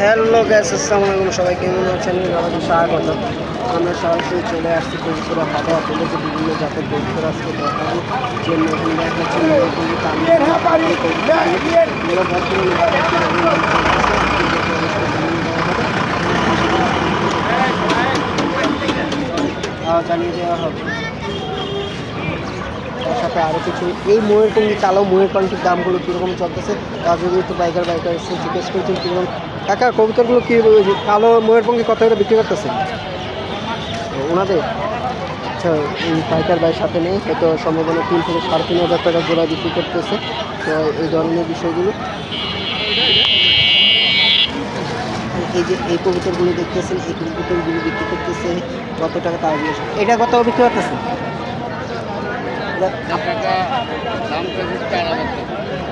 Hello gas আসসালামু আলাইকুম। সবাই কেমন আছেন? আমাদের স্বাগত। আমরা সরাসরি চলে আসছি কবিপুরা হাওয়া যে বিভিন্ন জাতের কবিপুরা আজকে দেখাবো। যে নতুন দেখাচ্ছি জানিয়ে দেওয়া হবে। সাথে আরও কিছু। এই ময়ের কঙ্গি কালো ময়ের কঙ্গির দামগুলো কীরকম চলতেছে, তা যদি একটু বাইকার বাইকার এসে জিজ্ঞেস করেছেন কীরকম কাকা, কবুতরগুলো কী কালো ময়ের পঙ্গি কত করে বিক্রি করতেছে? ওনাদের। আচ্ছা এই পাইকার ভাইয়ের সাথে নেই হয়তো সম্ভাবনা তিন থেকে সাড়ে তিন হাজার টাকা জোড়া বিক্রি করতেছে, তো এই ধরনের বিষয়গুলো। এই যে এই কবুতরগুলো দেখতেছেন, এই কবুতরগুলো বিক্রি করতেছে, কত টাকা তারা এটা কত বিক্রি করতেছে?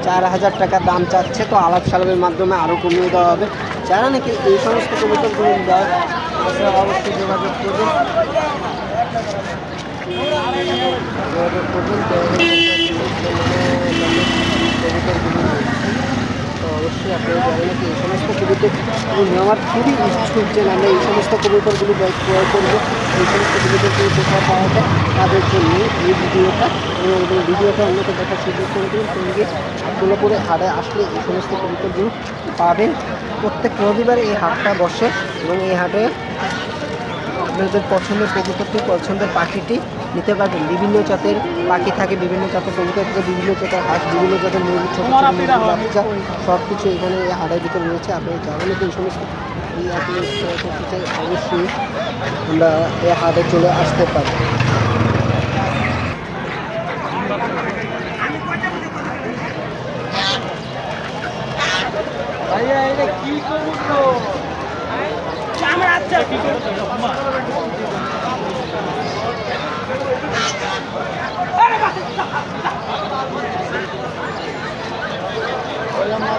চার হাজার টাকা দাম চাচ্ছে, তো আলাপ সালামের মাধ্যমে আরও কমিয়ে দেওয়া হবে। যারা নাকি এই সমস্ত কবুতরগুলো অবশ্যই যোগাযোগ করবেন। তো অবশ্যই আপনারা কবুতর নেওয়ার খুবই ইচ্ছুক যে আমরা এই সমস্ত কবুতরগুলো ক্রয় করব, এই সমস্ত কবুতরগুলো কোথায় পাওয়া যায় তাদের জন্য এই ভিডিওটা এবং ভিডিওটা অন্যকে দেখার সুযোগ করে দিন। সঙ্গে আবদুল্লাপুরে হাটে আসলে এই সমস্ত কবুতরগুলো পাবেন প্রত্যেক রবিবার এই হাটটা বসে এবং এই হাটে আপনাদের পছন্দের কবুতরটি পছন্দের পাখিটি নিতে পারবেন। বিভিন্ন জাতের পাখি থাকে বিভিন্ন জাতের কবুতর থাকে বিভিন্ন জাতের হাঁস বিভিন্ন জাতের মুরগি ছোটো ছোটো বাচ্চা সব কিছু এখানে এই হাটের ভিতরে রয়েছে। আপনি যাবেন এই সমস্ত এই আপনি করতে অবশ্যই আমরা এই হাটে চলে আসতে পারি। ভাইয়া এটা কি আমার আচ্ছা কি আমাদের